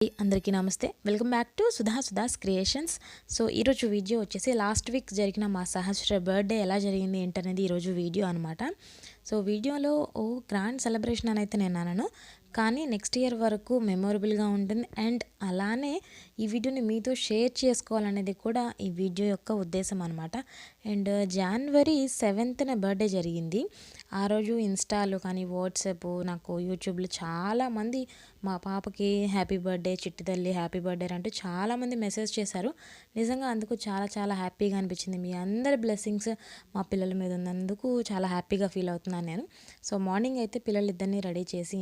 అందరికీ నమస్తే. Welcome back to Sudha Sudha's creations so ఈరోజు వీడియో వచ్చేసి లాస్ట్ వీక్ జరిగిన మా సహస్ర బర్త్డే ఎలా జరిగింది ఏంటనేది ఈరోజు వీడియో అనమాట సో వీడియోలో ఓ గ్రాండ్ సెలబ్రేషన్ అని అయితే నేను అనను. కానీ నెక్స్ట్ ఇయర్ వరకు మెమొరబుల్గా ఉంటుంది. అండ్ అలానే ఈ వీడియోని మీతో షేర్ చేసుకోవాలనేది కూడా ఈ వీడియో యొక్క ఉద్దేశం అనమాట అండ్ జనవరి సెవెంత్న బర్త్డే జరిగింది. ఆ రోజు ఇన్స్టాలో కానీ వాట్సాప్ నాకు యూట్యూబ్లో చాలామంది మా పాపకి హ్యాపీ బర్త్డే చిట్టి తల్లి హ్యాపీ బర్త్డే అంటూ చాలామంది మెసేజ్ చేశారు. నిజంగా అందుకు చాలా చాలా హ్యాపీగా అనిపించింది. మీ అందరి బ్లెస్సింగ్స్ మా పిల్లల మీద ఉన్నందుకు చాలా హ్యాపీగా ఫీల్ అవుతున్నాను నేను. సో మార్నింగ్ అయితే పిల్లలిద్దరిని రెడీ చేసి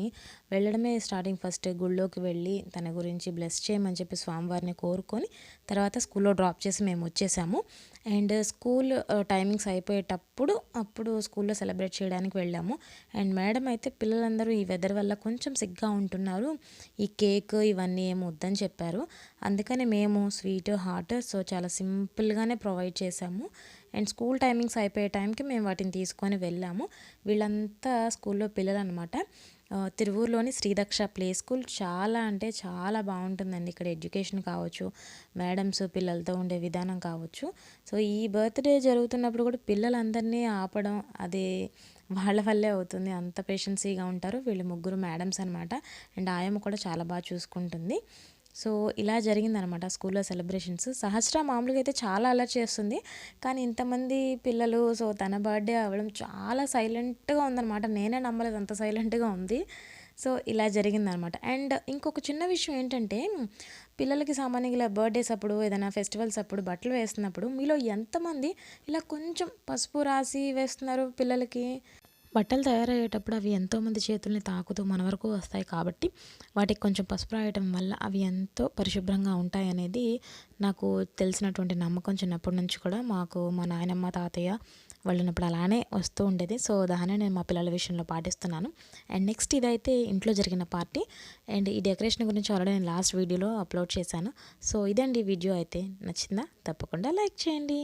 వెళ్ళడమే స్టార్టింగ్ ఫస్ట్ గుళ్ళోకి వెళ్ళి తన గురించి బ్లెస్ చేయమని చెప్పి స్వామివారిని కోరుకొని తర్వాత స్కూల్లో డ్రాప్ చేసి మేము వచ్చేసాము. అండ్ స్కూల్ టైమింగ్స్ అయిపోయేటప్పుడు అప్పుడు స్కూల్లో సెలబ్రేట్ చేయడానికి వెళ్ళాము. అండ్ మేడం అయితే పిల్లలందరూ ఈ వెదర్ వల్ల కొంచెం సిగ్గా ఉంటున్నారు. ఈ కేక్ ఇవన్నీ ఏమి వద్దని చెప్పారు. అందుకని మేము స్వీట్ హాట్ సో చాలా సింపుల్గానే ప్రొవైడ్ చేసాము. అండ్ స్కూల్ టైమింగ్స్ అయిపోయే టైంకి మేము వాటిని తీసుకొని వెళ్ళాము. వీళ్ళంతా స్కూల్లో పిల్లలు అనమాట తిరువూరులోని శ్రీదక్ష ప్లే స్కూల్ చాలా అంటే చాలా బాగుంటుందండి. ఇక్కడ ఎడ్యుకేషన్ కావచ్చు మేడమ్స్ పిల్లలతో ఉండే విధానం కావచ్చు. సో ఈ బర్త్డే జరుగుతున్నప్పుడు కూడా పిల్లలందరినీ ఆపడం అది వాళ్ళ వల్లే అవుతుంది. అంత పేషెన్సీగా ఉంటారు వీళ్ళు ముగ్గురు మేడమ్స్ అనమాట అండ్ ఆయమ్మ కూడా చాలా బాగా చూసుకుంటుంది. సో ఇలా జరిగిందనమాట స్కూల్లో సెలబ్రేషన్స్. సహస్ర మామూలుగా అయితే చాలా అలర్ట్ చేస్తుంది. కానీ ఇంతమంది పిల్లలు సో తన బర్త్డే అవ్వడం చాలా సైలెంట్గా ఉందన్నమాట నేనే నమ్మలేదు అంత సైలెంట్గా ఉంది. సో ఇలా జరిగిందనమాట. అండ్ ఇంకొక చిన్న విషయం ఏంటంటే పిల్లలకి సామాన్యంగా బర్త్డేస్ అప్పుడు ఏదైనా ఫెస్టివల్స్ అప్పుడు బట్టలు వేస్తున్నప్పుడు మీలో ఎంతమంది ఇలా కొంచెం పసుపు రాసి వేస్తున్నారు పిల్లలకి? బట్టలు తయారయ్యేటప్పుడు అవి ఎంతోమంది చేతుల్ని తాకుతూ మన వరకు వస్తాయి కాబట్టి వాటికి కొంచెం పసుపు రాయటం వల్ల అవి ఎంతో పరిశుభ్రంగా ఉంటాయి అనేది నాకు తెలిసినటువంటి నమ్మకం చిన్నప్పటి నుంచి కూడా. మాకు మా నాయనమ్మ తాతయ్య వెళ్ళినప్పుడు అలానే వస్తూ ఉండేది. సో దాన్ని నేను మా పిల్లల విషయంలో పాటిస్తున్నాను. అండ్ నెక్స్ట్ ఇదైతే ఇంట్లో జరిగిన పార్టీ. అండ్ ఈ డెకరేషన్ గురించి ఆల్రెడీ నేను లాస్ట్ వీడియోలో అప్లోడ్ చేశాను. సో ఇదండి వీడియో అయితే. నచ్చిందా? తప్పకుండా లైక్ చేయండి.